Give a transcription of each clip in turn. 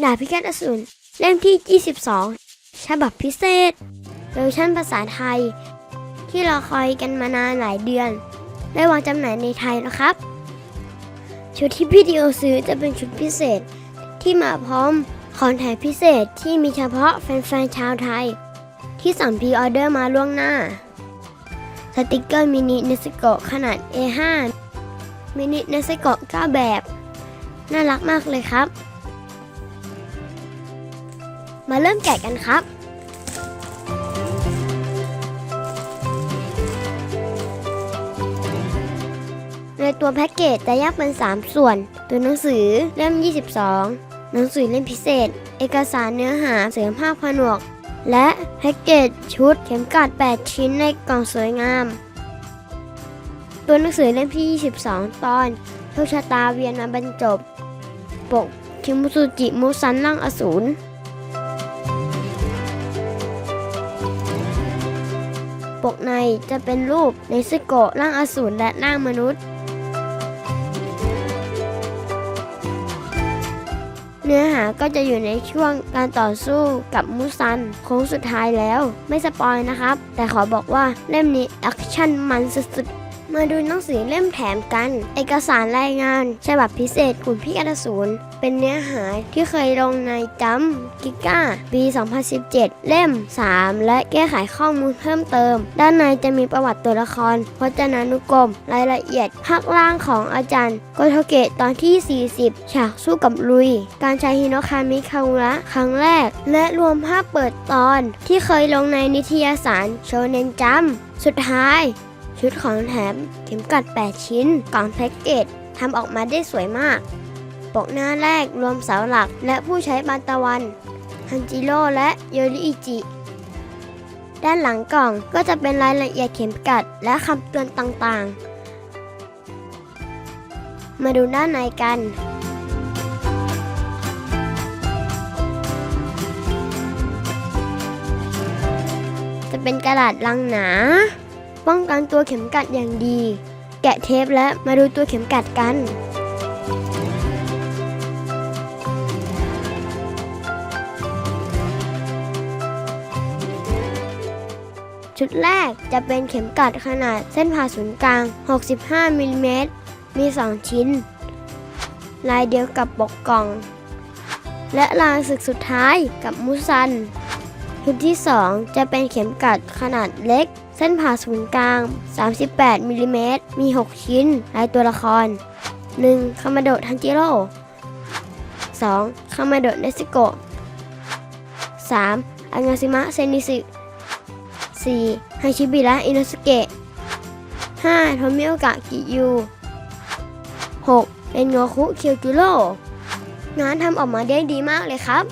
ดาบพิฆาตอสูรเล่มที่ 22 ฉบับพิเศษเวอร์ชันภาษาไทย ที่เราคอยกันมานานหลายเดือน ได้วางจำหน่ายในไทยแล้วครับ ชุดที่พี่ดิโอซื้อจะเป็นชุดพิเศษที่มาพร้อมของแถมพิเศษที่มีเฉพาะแฟนๆชาวไทย ที่สั่งพีออเดอร์มาล่วงหน้า สติกเกอร์มินิเนสโกะขนาด A5 มินิเนสโกะ9แบบ น่ารักมากเลยครับ มาเริ่มแกะกันครับ ในตัวแพ็กเกจจะแยกเป็น 3 ส่วน ตัวหนังสือเล่ม 22 หนังสือเล่มพิเศษ เอกสารเนื้อหาเสริมภาพผนวก และแพ็กเกจชุดเข็มกลัด 8 ชิ้นในกล่องสวยงาม ตัวหนังสือเล่มที่ 22 ตอนโชคชะตาเวียนมาบรรจบ ปกคิมุสุจิมุซันร่างอสูร ปกในจะเป็นรูปในซึโกะร่างอสูรและร่างมนุษย์ เนื้อหาก็จะอยู่ในช่วงการต่อสู้กับมูซันโค้งสุดท้ายแล้ว ไม่สปอยนะครับ แต่ขอบอกว่าเล่มนี้แอคชั่นมันสุดๆ มาดูหนังสือเล่มแถมกัน เอกสารรายงาน ฉบับพิเศษกลุ่มพี่อสูรเป็นเนื้อหาที่เคยลงในจัมกิก้า ปี 2017 เล่ม 3 และแก้ไขข้อมูลเพิ่มเติม ด้านในจะมีประวัติตัวละคร พจนานุกรม รายละเอียดภาคล่างของอาจารย์โกโทเกะตอนที่ 40 ฉากสู้กับลุย การใช้ฮิโนคามิคาอุระครั้งแรก และรวมภาพเปิดตอนที่เคยลงในนิตยสารโชเนนจัมสุดท้าย ชุดของแถมเข็มกลัด 8 ชิ้น กล่องแพ็กเกจทำออกมาได้สวยมาก ปกหน้าแรกรวมเสาหลักและผู้ใช้บานตะวันฮันจิโร่และโยริอิจิ ด้านหลังกล่องก็จะเป็นรายละเอียดเข็มกลัดและคำเตือนต่างๆ มาดูด้านในกันจะเป็นกระดาษลังหนา ป้องกันตัวเข็มกัดอย่างดี แกะเทปและมาดูตัวเข็มกัดกัน ชุดแรกจะเป็นเข็มกัดขนาดเส้นผ่าศูนย์กลาง 65มิลลิเมตรมี 2 ชิ้น ลายเดียวกับปกกล่อง และลายศึกสุดท้ายกับมุซัน ชุดที่ 2 จะเป็นเข็มกัดขนาดเล็ก เส้นผ่าศูนย์กลาง 38มิลลิเมตรมี 6 ชิ้นลายตัวละคร 1. คามาโดะทันจิโร่ 2. คามาโดะเนสโกะ 3. อังาซิมะเซนิสึ 4. ฮาชิบิระอินโนสเกะ 5. โทมิโอกะกิยู 6. เอ็นโงคุเคียวจูโร่งานทำออกมาได้ดีมากเลยครับ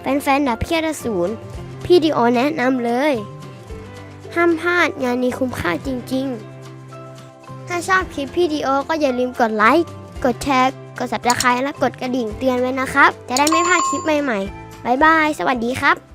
แฟนๆดับเพียรศูนย์ พี่ดีโอแนะนำเลย ห้ามพลาดงานนี้คุ้มค่าจริงๆ ถ้าชอบคลิปพี่ดีโอก็อย่าลืมกดไลค์กดแชร์ กด subscribe และกดกระดิ่งเตือนไว้นะครับ จะได้ไม่พลาดคลิปใหม่ๆ บ๊ายบาย สวัสดีครับ